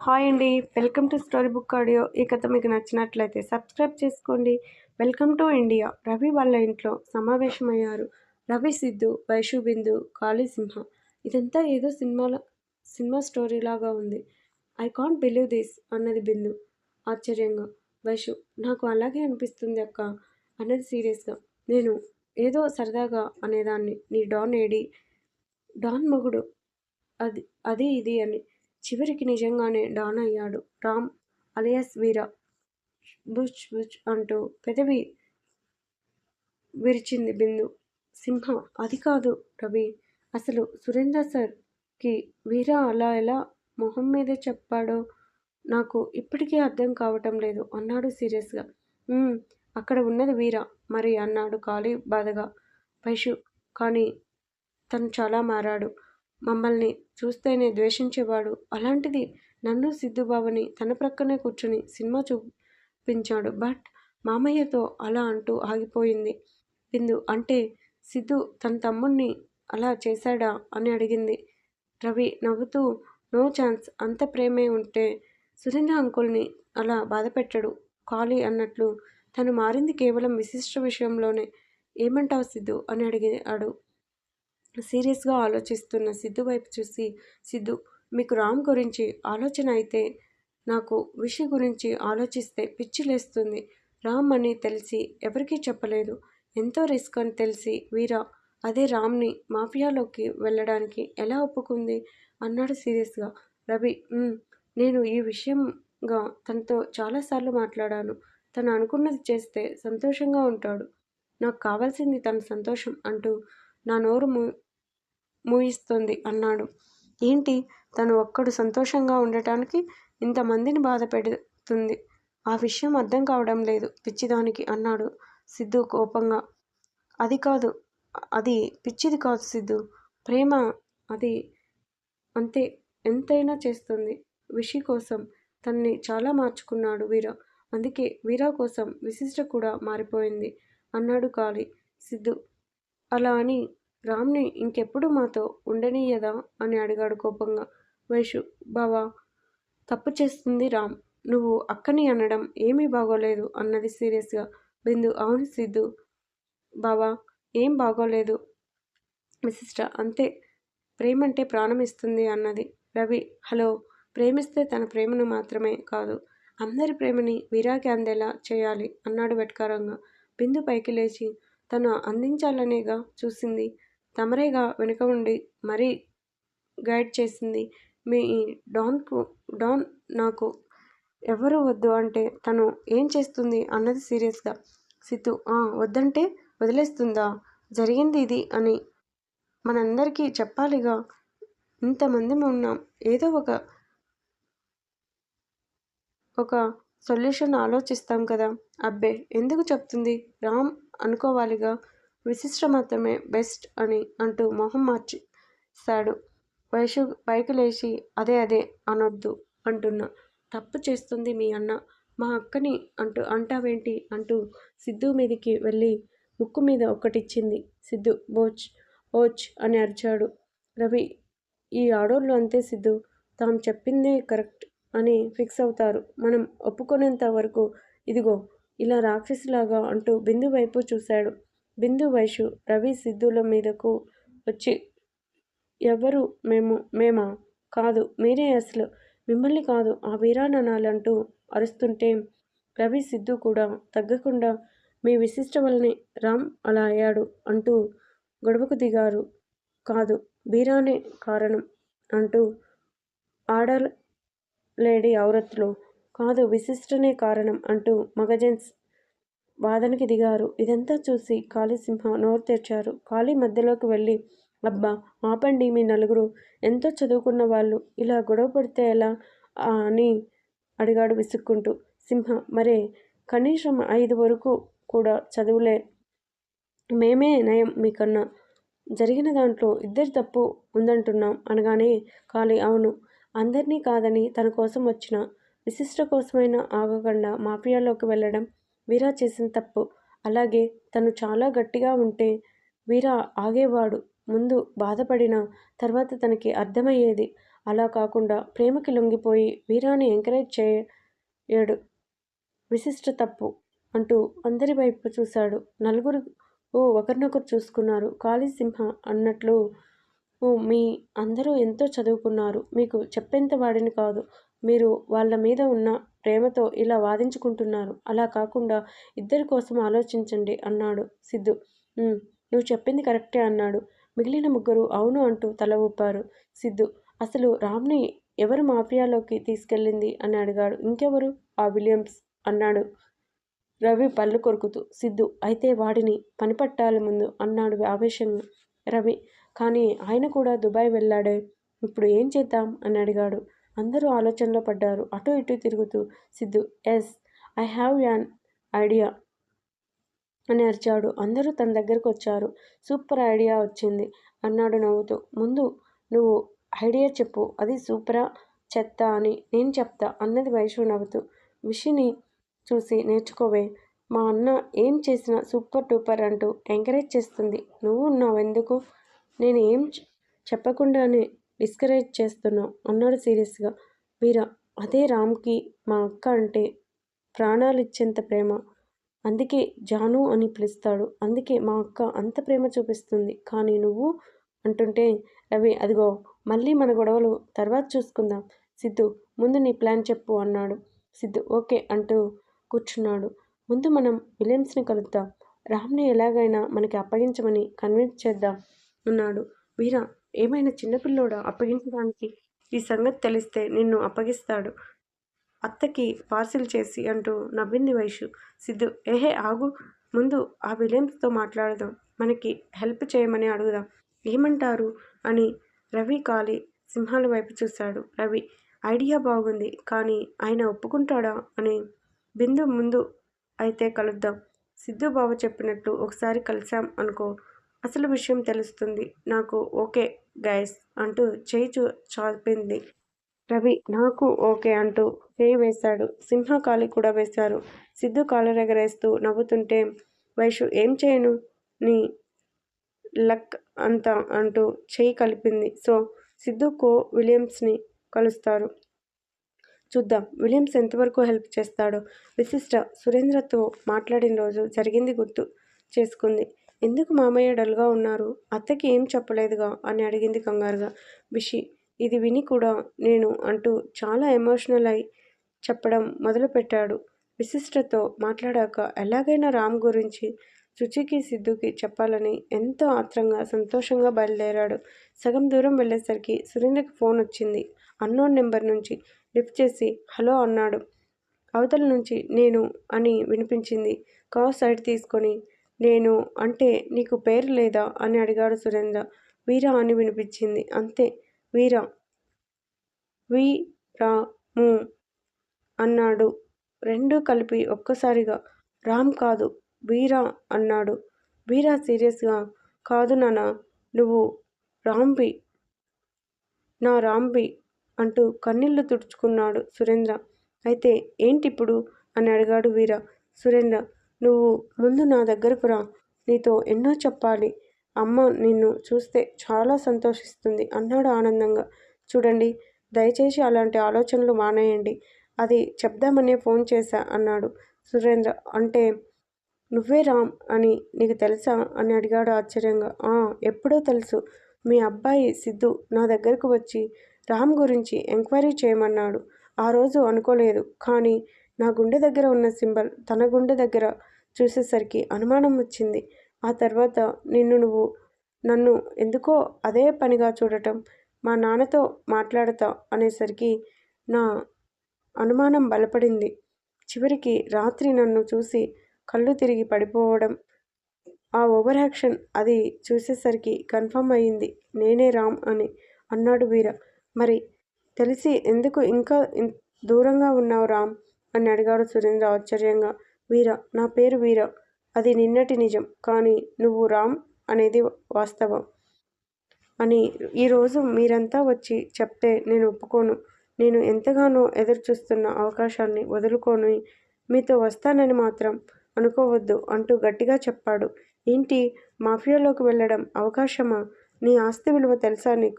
Hi అండి. Welcome to story book audio. ఈ కథ మీకు నచ్చినట్లయితే సబ్స్క్రైబ్ చేసుకోండి. Welcome to India. రవి వాళ్ళ ఇంట్లో సమావేశమయ్యారు. రవి సిద్ధు వైషు బిందు కాళీసింహ ఇదంతా ఏదో సినిమాలో సినిమా స్టోరీ లాగా ఉంది. ఐ కాంట్ బిలీవ్ దిస్ అన్నది బిందు. ఆశ్చర్యంగా. వైషు నాకు అలాగే అనిపిస్తుంది అక్క అన్నది సీరియస్గా. నేను ఏదో సరదాగా అనేదాన్ని. నీ డాన్ ఏడి డాన్ మొగుడు అది అది ఇది అని. చివరికి నిజంగానే డాన్ అయ్యాడు. రామ్ అలియాస్ వీర బుచ్ బుచ్ అంటూ పెదవి విరిచింది బిందు. సింహ అది కాదు రవి అసలు సురేంద్ర సార్కి వీర అలా ఎలా మొహం మీదే చెప్పాడో నాకు ఇప్పటికీ అర్థం కావటం లేదు అన్నాడు సీరియస్గా అక్కడ ఉన్నది వీర మరి అన్నాడు ఖాళీ బాధగా. పైషు కానీ తను చాలా మారాడు. మమ్మల్ని చూస్తేనే ద్వేషించేవాడు. అలాంటిది నన్ను సిద్ధుబాబుని తన ప్రక్కనే కూర్చుని సినిమా చూపించాడు. బట్ మామయ్యతో అలా అంటూ ఆగిపోయింది. బిందు అంటే సిద్ధు తన తమ్ముణ్ణి అలా చేశాడా? అని అడిగింది. రవి నవ్వుతూ నో ఛాన్స్ అంత ప్రేమే ఉంటే సురేంద్ర అంకుల్ని అలా బాధపెట్టడు ఖాళీ అన్నట్లు. తను మారింది కేవలం విశిష్ట విషయంలోనే. ఏమంటావు సిద్ధు? అని అడిగాడు. సీరియస్గా ఆలోచిస్తున్న సిద్ధు వైపు చూసి సిద్ధు మీకు రామ్ గురించి ఆలోచన అయితే నాకు విషి గురించి ఆలోచిస్తే పిచ్చి లేస్తుంది. రామ్ అని తెలిసి ఎవరికీ చెప్పలేదు. ఎంతో రిస్క్ అని తెలిసి వీరా అదే రామ్ని మాఫియాలోకి వెళ్ళడానికి ఎలా ఒప్పుకుంది? అన్నాడు సీరియస్గా. రవి నేను ఈ విషయంగా తనతో చాలాసార్లు మాట్లాడాను. తను అనుకున్నది చేస్తే సంతోషంగా ఉంటాడు. నాకు కావాల్సింది తన సంతోషం అంటూ నా నోరు మూ మూయిస్తుంది అన్నాడు. ఏంటి? తను ఒక్కడు సంతోషంగా ఉండటానికి ఇంతమందిని బాధ పెడుతుంది. ఆ విషయం అర్థం కావడం లేదు పిచ్చిదానికి అన్నాడు సిద్ధు కోపంగా. అది కాదు అది పిచ్చిది కాదు సిద్ధు. ప్రేమ అది అంతే ఎంతైనా చేస్తుంది. విషి కోసం తన్ని చాలా మార్చుకున్నాడు వీర. అందుకే వీరా కోసం విశిష్ట కూడా మారిపోయింది అన్నాడు కాళీ. సిద్ధు అలా అని రామ్ని ఇంకెప్పుడు మాతో ఉండనీయదా అని అడిగాడు కోపంగా. వైషు బావా తప్పు చేస్తుంది రామ్. నువ్వు అక్కని అనడం ఏమీ బాగోలేదు అన్నది సీరియస్గా. బిందు అవును సిద్ధు. బావా ఏం బాగోలేదు. విశిష్ట అంతే. ప్రేమంటే ప్రాణం ఇస్తుంది అన్నది. రవి హలో. ప్రేమిస్తే తన ప్రేమను మాత్రమే కాదు అందరి ప్రేమని వీరాకి అందేలా చేయాలి అన్నాడు వెట్కారంగా. బిందు పైకి లేచి తను అందించాలనేగా చూసింది. తమరేగా వెనుక ఉండి మరీ గైడ్ చేసింది. మీ డాన్కు డాన్ నాకు ఎవరు వద్దు అంటే తను ఏం చేస్తుంది అన్నది సీరియస్గా. సిత్తు వద్దంటే వదిలేస్తుందా? జరిగింది ఇది అని మనందరికీ చెప్పాలిగా. ఇంతమంది ఉన్నాం. ఏదో ఒక ఒక సొల్యూషన్ ఆలోచిస్తాం కదా. అబ్బే ఎందుకు చెప్తుంది? రామ్ అనుకోవాలిగా. విశిష్ట మాత్రమే బెస్ట్ అని అంటూ మొహం మార్చేశాడు. వైషు పైకి లేచి అదే అదే అనొద్దు అంటున్నా. తప్పు చేస్తుంది మీ అన్న. మా అక్కని అంటూ అంటావేంటి? అంటూ సిద్ధు మీదికి వెళ్ళి ముక్కు మీద ఒక్కటిచ్చింది. సిద్ధు బోచ్ ఓచ్ అని అరిచాడు. రవి ఈ ఆడోళ్ళు అంతే సిద్ధు. తాము చెప్పిందే కరెక్ట్ అని ఫిక్స్ అవుతారు. మనం ఒప్పుకునేంత వరకు ఇదిగో ఇలా రాక్షసులాగా అంటూ బిందు వైపు చూశాడు. బిందు వైషు రవి సిద్ధుల మీదకు వచ్చి ఎవరు మేము? మేమా? కాదు మీరే అసలు. మిమ్మల్ని కాదు ఆ వీరాననాలంటూ అరుస్తుంటే రవి సిద్ధు కూడా తగ్గకుండా మీ విశిష్ట వల్లనే రామ్ అలా అయ్యాడు అంటూ గొడవకు దిగారు. కాదు బీరానే కారణం అంటూ ఆడర్ లేడీ ఔరత్లో కాదు విశిష్టనే కారణం అంటూ మగజెన్స్ వాదనకి దిగారు. ఇదంతా చూసి కాళీసింహ నోరు తెరిచారు. కాళీ మధ్యలోకి వెళ్ళి అబ్బా ఆపండి మీ నలుగురు. ఎంతో చదువుకున్న వాళ్ళు. ఇలా గొడవ పడితే ఎలా? అని అడిగాడు విసుక్కుంటూ. సింహ మరే కనీసం ఐదు వరకు కూడా చదువులే. మేమే నయం మీకన్నా. జరిగిన దాంట్లో ఇద్దరి తప్పు ఉందంటున్నాం. అనగానే కాళీ అవును. అందరినీ కాదని తన కోసం వచ్చిన విశిష్ట కోసమైనా ఆగకుండా మాఫియాలోకి వెళ్ళడం వీరా చేసిన తప్పు. అలాగే తను చాలా గట్టిగా ఉంటే వీరా ఆగేవాడు. ముందు బాధపడిన తర్వాత తనకి అర్థమయ్యేది. అలా కాకుండా ప్రేమకి లొంగిపోయి వీరాని ఎంకరేజ్ చేయడు. విశిష్ట తప్పు అంటూ అందరి వైపు చూశాడు. నలుగురు ఓ ఒకరినొకరు చూసుకున్నారు. కాళీ సింహ అన్నట్లు ఓ మీ అందరూ ఎంతో చదువుకున్నారు. మీకు చెప్పేంత వాడిని కాదు. మీరు వాళ్ళ మీద ఉన్న ప్రేమతో ఇలా వాదించుకుంటున్నారు. అలా కాకుండా ఇద్దరి కోసం ఆలోచించండి అన్నాడు సిద్ధు. నువ్వు చెప్పింది కరెక్టే అన్నాడు. మిగిలిన ముగ్గురు అవును అంటూ తల ఊపారు సిద్ధు. అసలు రామ్ని ఎవరు మాఫియాలోకి తీసుకెళ్ళింది? అని అడిగాడు. ఇంకెవరు? ఆ విలియమ్స్ అన్నాడు రవి పళ్ళు కొరుకుతూ. సిద్ధు అయితే వాడిని పనిపట్టాలి ముందు అన్నాడు ఆవేశంగా రవి. కానీ ఆయన కూడా దుబాయ్ వెళ్ళాడే. ఇప్పుడు ఏం చేద్దాం? అని అడిగాడు. అందరూ ఆలోచనలో పడ్డారు. అటు ఇటు తిరుగుతూ Siddhu yes I have an idea అని అరిచాడు. అందరూ తన దగ్గరకు వచ్చారు. సూపర్ ఐడియా వచ్చింది అన్నాడు నవ్వుతూ. ముందు నువ్వు ఐడియా చెప్పు. అది సూపరా చెత్త అని నేను చెప్తా అన్నది వైషు నవ్వుతూ. విషిని చూసి నేర్చుకోవే. మా అన్న ఏం చేసినా సూపర్ టూపర్ అంటూ ఎంకరేజ్ చేస్తుంది. నువ్వు ఉన్నావు ఎందుకు నేను ఏం చెప్పకుండానే డిస్కరేజ్ చేస్తున్నావు. అన్నాడు సీరియస్గా. వీరా అదే రామ్కి మా అక్క అంటే ప్రాణాలు ఇచ్చేంత ప్రేమ. అందుకే జాను అని పిలుస్తాడు. అందుకే మా అక్క అంత ప్రేమ చూపిస్తుంది. కానీ నువ్వు అంటుంటే రవి అదిగో మళ్ళీ మన గొడవలు తర్వాత చూసుకుందాం. సిద్ధు ముందు నీ ప్లాన్ చెప్పు అన్నాడు. సిద్ధు ఓకే అంటూ కూర్చున్నాడు. ముందు మనం విలియమ్స్ని కలుద్దాం. రామ్ని ఎలాగైనా మనకి అప్పగించమని కన్విన్స్ చేద్దాం అన్నాడు. వీరా ఏమైనా చిన్నపిల్లోడా అప్పగించడానికి? ఈ సంగతి తెలిస్తే నిన్ను అప్పగిస్తాడు. అత్తకి పార్సిల్ చేసి అంటూ నవ్వింది వైషు. సిద్ధు ఏహే ఆగు. ముందు ఆ విలియమ్స్తో మాట్లాడదాం. మనకి హెల్ప్ చేయమని అడుగుదాం. ఏమంటారు? అని రవి కాలి సింహాల వైపు చూశాడు. రవి ఐడియా బాగుంది కానీ ఆయన ఒప్పుకుంటాడా? అని బిందు ముందు అయితే కలుద్దాం. సిద్ధు బావ చెప్పినట్టు ఒకసారి కలిసాం అనుకో అసలు విషయం తెలుస్తుంది. నాకు ఓకే గైస్ అంటూ చేయి చూ చాపింది. రవి నాకు ఓకే అంటూ చేయి వేశాడు. సింహ కాలి కూడా వేశారు. సిద్ధు కాలు ఎగరేస్తూ నవ్వుతుంటే వైషు ఏం చేయను? నీ లక్ అంతా అంటూ చేయి కలిపింది. సో సిద్ధు కో విలియమ్స్ని కలుస్తారు. చూద్దాం విలియమ్స్ ఎంతవరకు హెల్ప్ చేస్తాడో. విశిష్ట సురేంద్రతో మాట్లాడిన రోజు జరిగింది గుర్తు చేసుకుంది. ఎందుకు మామయ్య డల్గా ఉన్నారు? అత్తకి ఏం చెప్పలేదుగా? అని అడిగింది కంగారుగా. బిషి ఇది విని కూడా నేను అంటూ చాలా ఎమోషనల్ అయి చెప్పడం మొదలుపెట్టాడు. విశిష్టతో మాట్లాడాక ఎలాగైనా రామ్ గురించి రుచికి సిద్ధుకి చెప్పాలని ఎంతో ఆత్రంగా సంతోషంగా బయలుదేరాడు. సగం దూరం వెళ్ళేసరికి సురేంద్రకి ఫోన్ వచ్చింది. అన్నోన్ నెంబర్ నుంచి లిఫ్ట్ చేసి హలో అన్నాడు. అవతల నుంచి నేను అని వినిపించింది. కాస్ సైడ్ తీసుకొని నేను అంటే నీకు పేరు లేదా? అని అడిగాడు సురేంద్ర. వీరా అని వినిపించింది. అంతే. వీరా. వీరాము అన్నాడు. రెండు కలిపి ఒక్కసారిగా. రామ్ కాదు వీరా అన్నాడు. వీరా సీరియస్గా. కాదు నాన్న నువ్వు రాంబి. నా రాంబి అంటూ కన్నీళ్ళు తుడుచుకున్నాడు సురేంద్ర. అయితే ఏంటిప్పుడు? అని అడిగాడు వీర. సురేంద్ర నువ్వు ముందు నా దగ్గరకు రా. నీతో ఎన్నో చెప్పాలి. అమ్మ నిన్ను చూస్తే చాలా సంతోషిస్తుంది అన్నాడు ఆనందంగా. చూడండి దయచేసి అలాంటి ఆలోచనలు మానేయండి. అది చెప్దామనే ఫోన్ చేశా అన్నాడు సురేంద్ర. అంటే నువ్వే రామ్ అని నీకు తెలుసా అని అడిగాడు ఆశ్చర్యంగా. "ఆ, ఎప్పుడో తెలుసు. మీ అబ్బాయి సిద్ధు నా దగ్గరకు వచ్చి రామ్ గురించి ఎంక్వైరీ చేయమన్నాడు. ఆ రోజు అనుకోలేదు. కానీ నా గుండె దగ్గర ఉన్న సింబల్ తన గుండె దగ్గర చూసేసరికి అనుమానం వచ్చింది. ఆ తర్వాత నిన్ను నువ్వు నన్ను ఎందుకో అదే పనిగా చూడటం మా నాన్నతో మాట్లాడతా అనేసరికి నా అనుమానం బలపడింది. చివరికి రాత్రి నన్ను చూసి కళ్ళు తిరిగి పడిపోవడం ఆ ఓవర్ యాక్షన్ అది చూసేసరికి కన్ఫర్మ్ అయ్యింది నేనే రామ్ అని అన్నాడు వీర. మరి తెలిసి ఎందుకు ఇంకా దూరంగా ఉన్నావు రామ్? అని అడిగాడు సురేంద్ర ఆశ్చర్యంగా. వీర నా పేరు వీర. అది నిన్నటి నిజం. కానీ నువ్వు రామ్ అనేది వాస్తవం. అని ఈరోజు మీరంతా వచ్చి చెప్తే నేను ఒప్పుకోను. నేను ఎంతగానో ఎదురు చూస్తున్న అవకాశాన్ని వదులుకొని మీతో వస్తానని మాత్రం అనుకోవద్దు అంటూ గట్టిగా చెప్పాడు. ఏంటి? మాఫియాలోకి వెళ్ళడం అవకాశమా? నీ ఆస్తి విలువ తెలుసా నీకు?